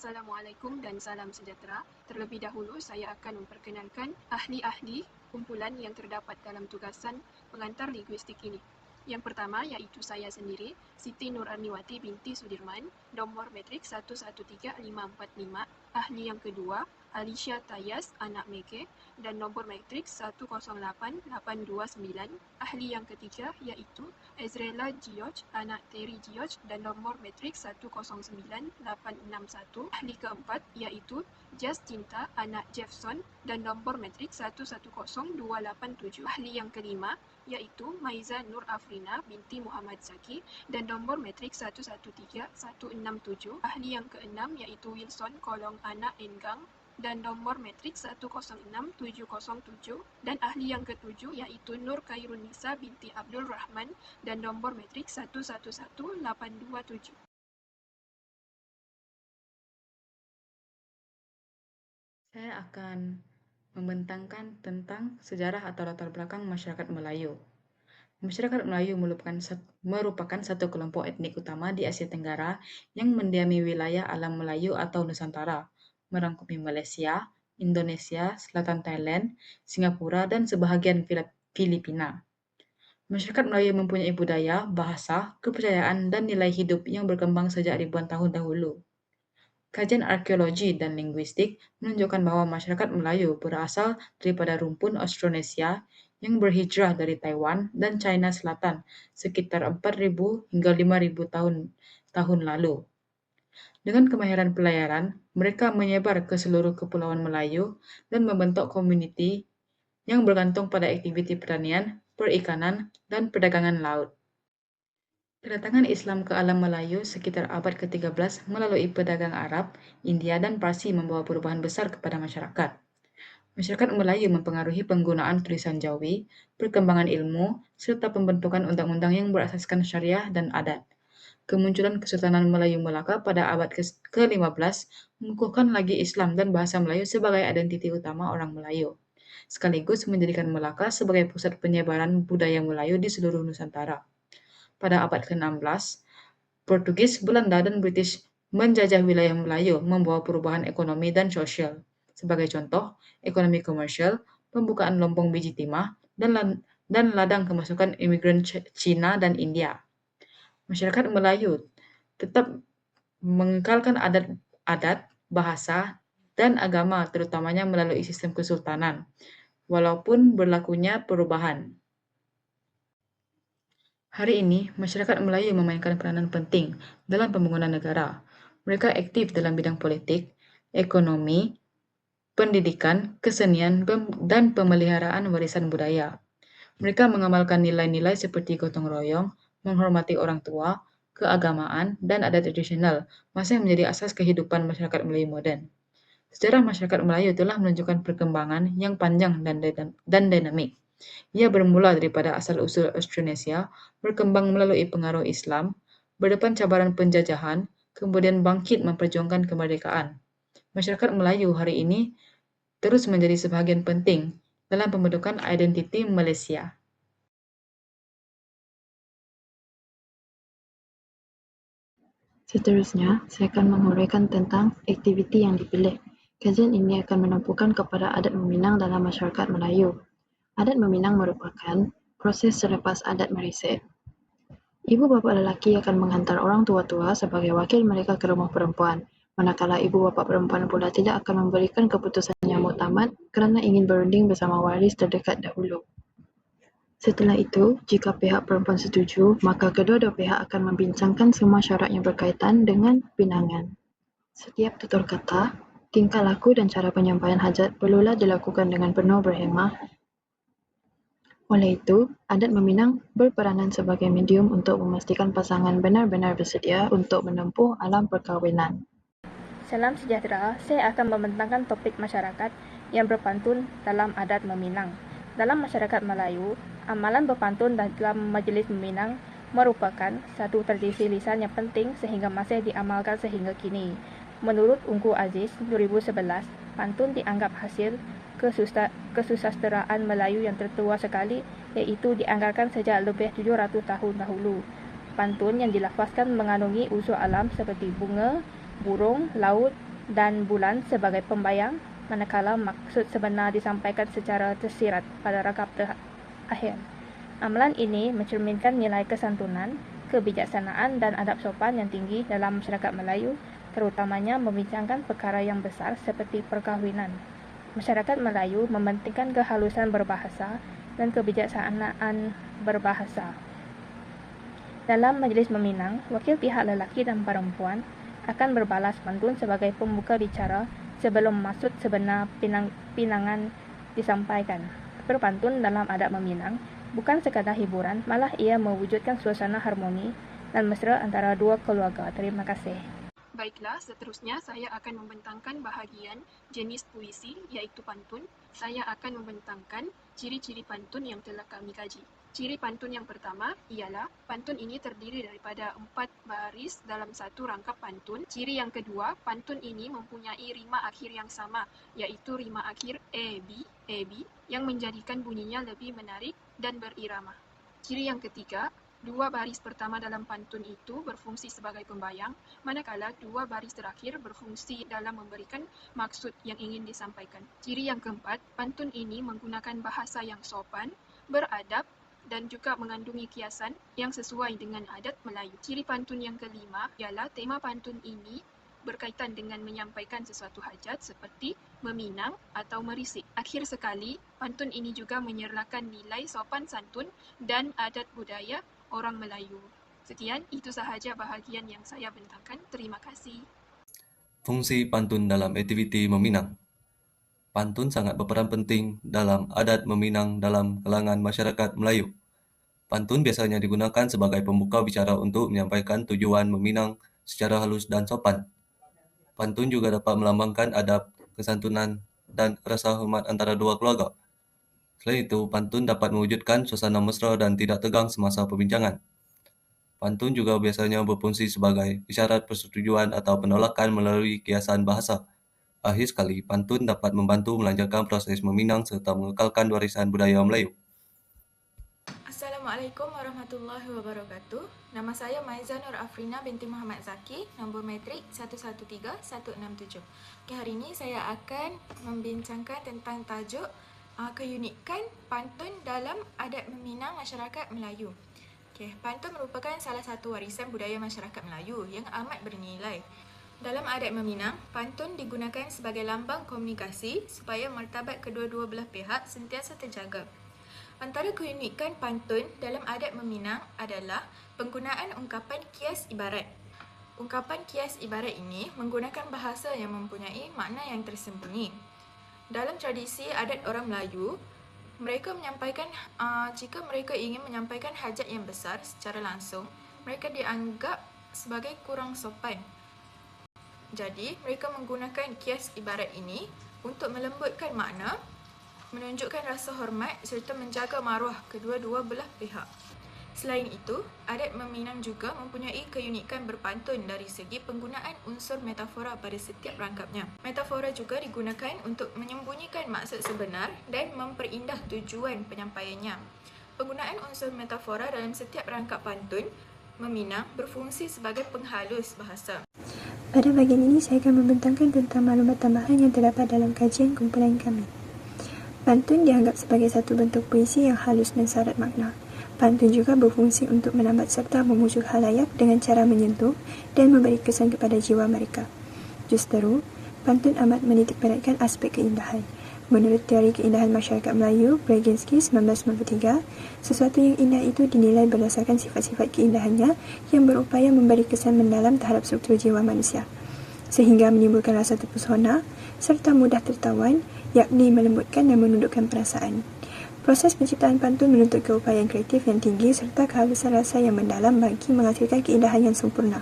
Assalamualaikum dan salam sejahtera. Terlebih dahulu saya akan memperkenalkan ahli-ahli kumpulan yang terdapat dalam tugasan pengantar linguistik ini. Yang pertama iaitu saya sendiri, Siti Nur Arniwati binti Sudirman, nombor metrik 113545. Ahli yang kedua, Alicia Tayas, anak Meke dan nombor matrik 108829. Ahli yang ketiga iaitu Ezrela George, anak Terry George dan nombor matrik 109861. Ahli keempat iaitu Cinta, anak Jeffson dan nombor matrik 110287. Ahli yang kelima iaitu Maiza Nur Afrina binti Muhammad Zaki dan nombor matrik 113167. Ahli yang keenam iaitu Wilson Kolong anak Enggang dan nombor matrik 106707 dan ahli yang ketujuh iaitu Nur Khairunisa binti Abdul Rahman dan nombor matrik 111827. Saya akan membentangkan tentang sejarah atau latar belakang masyarakat Melayu. Masyarakat Melayu merupakan, merupakan satu kelompok etnik utama di Asia Tenggara yang mendiami wilayah alam Melayu atau Nusantara, merangkumi Malaysia, Indonesia, Selatan Thailand, Singapura, dan sebahagian Filipina. Masyarakat Melayu mempunyai budaya, bahasa, kepercayaan, dan nilai hidup yang berkembang sejak ribuan tahun dahulu. Kajian arkeologi dan linguistik menunjukkan bahawa masyarakat Melayu berasal daripada rumpun Austronesia yang berhijrah dari Taiwan dan China Selatan sekitar 4,000 hingga 5,000 tahun tahun lalu. Dengan kemahiran pelayaran, mereka menyebar ke seluruh kepulauan Melayu dan membentuk komuniti yang bergantung pada aktiviti pertanian, perikanan, dan perdagangan laut. Kedatangan Islam ke alam Melayu sekitar abad ke-13 melalui pedagang Arab, India dan Parsi membawa perubahan besar kepada masyarakat. Masyarakat Melayu mempengaruhi penggunaan tulisan Jawi, perkembangan ilmu, serta pembentukan undang-undang yang berasaskan syariah dan adat. Kemunculan Kesultanan Melayu Melaka pada abad ke-15 mengukuhkan lagi Islam dan bahasa Melayu sebagai identiti utama orang Melayu, sekaligus menjadikan Melaka sebagai pusat penyebaran budaya Melayu di seluruh Nusantara pada abad ke-16, Portugis, Belanda, dan British menjajah wilayah Melayu membawa perubahan ekonomi dan sosial. Sebagai contoh, ekonomi komersial, pembukaan lompong biji timah, dan, dan ladang kemasukan imigran Cina dan India. Masyarakat Melayu tetap mengekalkan adat-adat, bahasa, dan agama terutamanya melalui sistem kesultanan, walaupun berlakunya perubahan. Hari ini, masyarakat Melayu memainkan peranan penting dalam pembangunan negara. Mereka aktif dalam bidang politik, ekonomi, pendidikan, kesenian, dan pemeliharaan warisan budaya. Mereka mengamalkan nilai-nilai seperti gotong royong, menghormati orang tua, keagamaan, dan adat tradisional masih menjadi asas kehidupan masyarakat Melayu moden. Sejarah masyarakat Melayu telah menunjukkan perkembangan yang panjang dan dinamik. Ia bermula daripada asal-usul Austronesia, berkembang melalui pengaruh Islam, berdepan cabaran penjajahan, kemudian bangkit memperjuangkan kemerdekaan. Masyarakat Melayu hari ini terus menjadi sebahagian penting dalam pembentukan identiti Malaysia. Seterusnya, saya akan menguraikan tentang aktiviti yang dipilih. Kajian ini akan menumpukan kepada adat meminang dalam masyarakat Melayu. Adat meminang merupakan proses selepas adat merisik. Ibu bapa lelaki akan menghantar orang tua-tua sebagai wakil mereka ke rumah perempuan, manakala ibu bapa perempuan pula tidak akan memberikan keputusan yang muktamad kerana ingin berunding bersama waris terdekat dahulu. Setelah itu, jika pihak perempuan setuju, maka kedua-dua pihak akan membincangkan semua syarat yang berkaitan dengan pinangan. Setiap tutur kata, tingkah laku dan cara penyampaian hajat perlulah dilakukan dengan penuh berhemah oleh itu, adat meminang berperanan sebagai medium untuk memastikan pasangan benar-benar bersedia untuk menempuh alam perkahwinan. Salam sejahtera, saya akan membentangkan topik masyarakat yang berpantun dalam adat meminang. Dalam masyarakat Melayu, amalan berpantun dalam majlis meminang merupakan satu tradisi lisan yang penting sehingga masih diamalkan sehingga kini. Menurut Ungku Aziz 2011, pantun dianggap hasil kesusasteraan Melayu yang tertua sekali iaitu dianggarkan sejak lebih 700 tahun dahulu. Pantun yang dilafazkan mengandungi unsur alam seperti bunga, burung, laut, dan bulan sebagai pembayang, manakala maksud sebenar disampaikan secara tersirat pada rakap terakhir. Amalan ini mencerminkan nilai kesantunan, kebijaksanaan dan adab sopan yang tinggi dalam masyarakat Melayu, terutamanya membincangkan perkara yang besar seperti perkahwinan. Masyarakat Melayu mementingkan kehalusan berbahasa dan kebijaksanaan berbahasa. Dalam majlis meminang, wakil pihak lelaki dan perempuan akan berbalas pantun sebagai pembuka bicara sebelum maksud sebenar pinang, pinangan disampaikan. Berpantun dalam adat meminang bukan sekadar hiburan, malah ia mewujudkan suasana harmoni dan mesra antara dua keluarga. Terima kasih. Baiklah, seterusnya saya akan membentangkan bahagian jenis puisi iaitu pantun. Saya akan membentangkan ciri-ciri pantun yang telah kami kaji. Ciri pantun yang pertama ialah pantun ini terdiri daripada empat baris dalam satu rangkap pantun. Ciri yang kedua, pantun ini mempunyai rima akhir yang sama iaitu rima akhir A-B, A-B yang menjadikan bunyinya lebih menarik dan berirama. Ciri yang ketiga, dua baris pertama dalam pantun itu berfungsi sebagai pembayang, manakala dua baris terakhir berfungsi dalam memberikan maksud yang ingin disampaikan. Ciri yang keempat, pantun ini menggunakan bahasa yang sopan, beradab dan juga mengandungi kiasan yang sesuai dengan adat Melayu. Ciri pantun yang kelima ialah tema pantun ini berkaitan dengan menyampaikan sesuatu hajat seperti meminang atau merisik. Akhir sekali, pantun ini juga menyerlakan nilai sopan santun dan adat budaya orang Melayu. Sekian, itu sahaja bahagian yang saya bentangkan. Terima kasih. Fungsi pantun dalam aktiviti meminang Pantun sangat berperan penting dalam adat meminang dalam kalangan masyarakat Melayu. Pantun biasanya digunakan sebagai pembuka bicara untuk menyampaikan tujuan meminang secara halus dan sopan. Pantun juga dapat melambangkan adab, kesantunan, dan rasa hormat antara dua keluarga. Selain itu, pantun dapat mewujudkan suasana mesra dan tidak tegang semasa perbincangan. Pantun juga biasanya berfungsi sebagai isyarat persetujuan atau penolakan melalui kiasan bahasa. Akhir sekali, pantun dapat membantu melancarkan proses meminang serta mengekalkan warisan budaya Melayu. Assalamualaikum warahmatullahi wabarakatuh. Nama saya Maiza Nur Afrina binti Muhammad Zaki, nombor metrik 113167. Okay, hari ini saya akan membincangkan tentang tajuk uh, keunikan pantun dalam adat meminang masyarakat Melayu. Okay, pantun merupakan salah satu warisan budaya masyarakat Melayu yang amat bernilai. Dalam adat meminang, pantun digunakan sebagai lambang komunikasi supaya martabat kedua-dua belah pihak sentiasa terjaga. Antara keunikan pantun dalam adat meminang adalah penggunaan ungkapan kias ibarat. Ungkapan kias ibarat ini menggunakan bahasa yang mempunyai makna yang tersembunyi. Dalam tradisi adat orang Melayu, mereka menyampaikan uh, jika mereka ingin menyampaikan hajat yang besar secara langsung, mereka dianggap sebagai kurang sopan. Jadi, mereka menggunakan kias ibarat ini untuk melembutkan makna menunjukkan rasa hormat serta menjaga maruah kedua-dua belah pihak. Selain itu, adat meminang juga mempunyai keunikan berpantun dari segi penggunaan unsur metafora pada setiap rangkapnya. Metafora juga digunakan untuk menyembunyikan maksud sebenar dan memperindah tujuan penyampaiannya. Penggunaan unsur metafora dalam setiap rangkap pantun meminang berfungsi sebagai penghalus bahasa. Pada bagian ini, saya akan membentangkan tentang maklumat tambahan yang terdapat dalam kajian kumpulan kami. Pantun dianggap sebagai satu bentuk puisi yang halus dan syarat makna. Pantun juga berfungsi untuk menambat serta memujuk halayak dengan cara menyentuh dan memberi kesan kepada jiwa mereka. Justeru, pantun amat menitikberatkan aspek keindahan. Menurut teori keindahan masyarakat Melayu, Breginski 1993, sesuatu yang indah itu dinilai berdasarkan sifat-sifat keindahannya yang berupaya memberi kesan mendalam terhadap struktur jiwa manusia, sehingga menimbulkan rasa terpesona serta mudah tertawan yakni melembutkan dan menundukkan perasaan. Proses penciptaan pantun menuntut keupayaan kreatif yang tinggi serta kehalusan rasa yang mendalam bagi menghasilkan keindahan yang sempurna.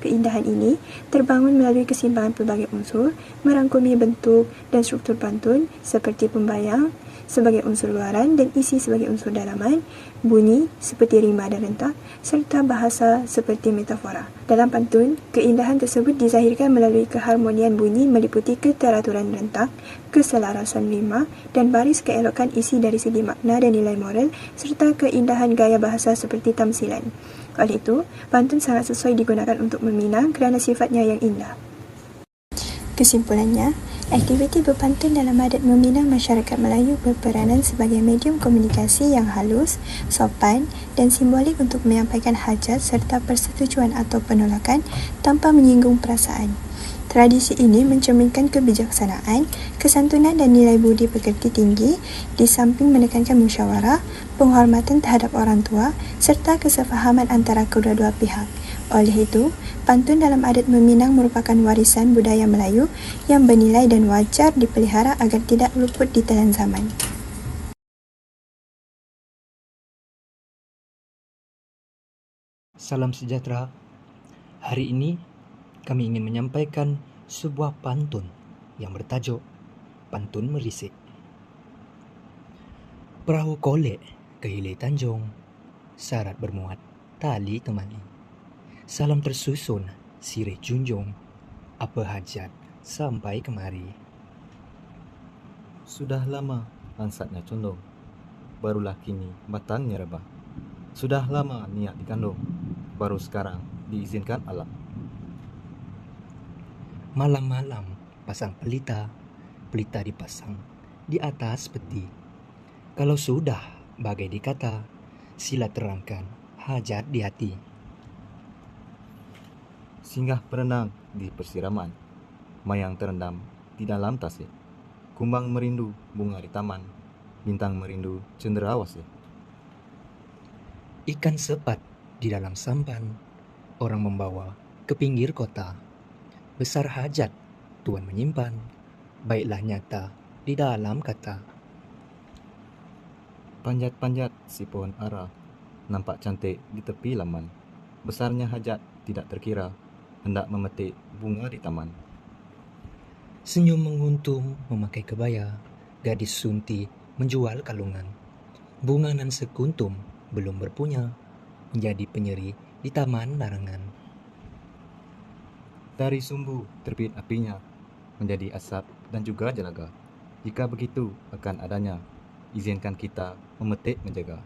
Keindahan ini terbangun melalui keseimbangan pelbagai unsur, merangkumi bentuk dan struktur pantun seperti pembayang, sebagai unsur luaran dan isi sebagai unsur dalaman, bunyi seperti rima dan rentak, serta bahasa seperti metafora. Dalam pantun, keindahan tersebut dizahirkan melalui keharmonian bunyi meliputi keteraturan rentak, keselarasan rima dan baris keelokan isi dari segi makna dan nilai moral serta keindahan gaya bahasa seperti tamsilan. Oleh itu, pantun sangat sesuai digunakan untuk meminang kerana sifatnya yang indah. Kesimpulannya, aktiviti berpantun dalam adat meminang masyarakat Melayu berperanan sebagai medium komunikasi yang halus, sopan dan simbolik untuk menyampaikan hajat serta persetujuan atau penolakan tanpa menyinggung perasaan. Tradisi ini mencerminkan kebijaksanaan, kesantunan dan nilai budi pekerti tinggi di samping menekankan musyawarah, penghormatan terhadap orang tua serta kesefahaman antara kedua-dua pihak. Oleh itu, pantun dalam adat meminang merupakan warisan budaya Melayu yang bernilai dan wajar dipelihara agar tidak luput di telan zaman. Salam sejahtera. Hari ini kami ingin menyampaikan sebuah pantun yang bertajuk Pantun Merisik. Perahu kolek ke Hilir Tanjung, syarat bermuat tali temali. Salam tersusun sirih junjung, apa hajat sampai kemari. Sudah lama lansatnya condong, barulah kini batangnya rebah. Sudah lama niat dikandung, baru sekarang diizinkan alam. Malam-malam pasang pelita, pelita dipasang di atas peti. Kalau sudah bagai dikata, sila terangkan hajat di hati. Singgah berenang di persiraman, mayang terendam di dalam tasik. Kumbang merindu bunga di taman, bintang merindu cenderawasih. Ikan sepat di dalam sampan, orang membawa ke pinggir kota. Besar hajat Tuan menyimpan, baiklah nyata di dalam kata. Panjat-panjat si pohon ara, nampak cantik di tepi laman. Besarnya hajat tidak terkira, hendak memetik bunga di taman. Senyum menguntung memakai kebaya, gadis sunti menjual kalungan. Bunga nan sekuntum belum berpunya, menjadi penyeri di taman larangan. Dari sumbu terbit apinya, menjadi asap dan juga jelaga. Jika begitu akan adanya, izinkan kita memetik menjaga.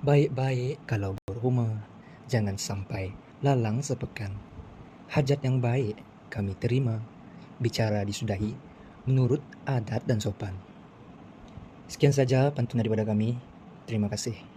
Baik-baik kalau berumah, jangan sampai lalang sepekan. Hajat yang baik kami terima, bicara disudahi menurut adat dan sopan. Sekian saja pantun daripada kami. Terima kasih.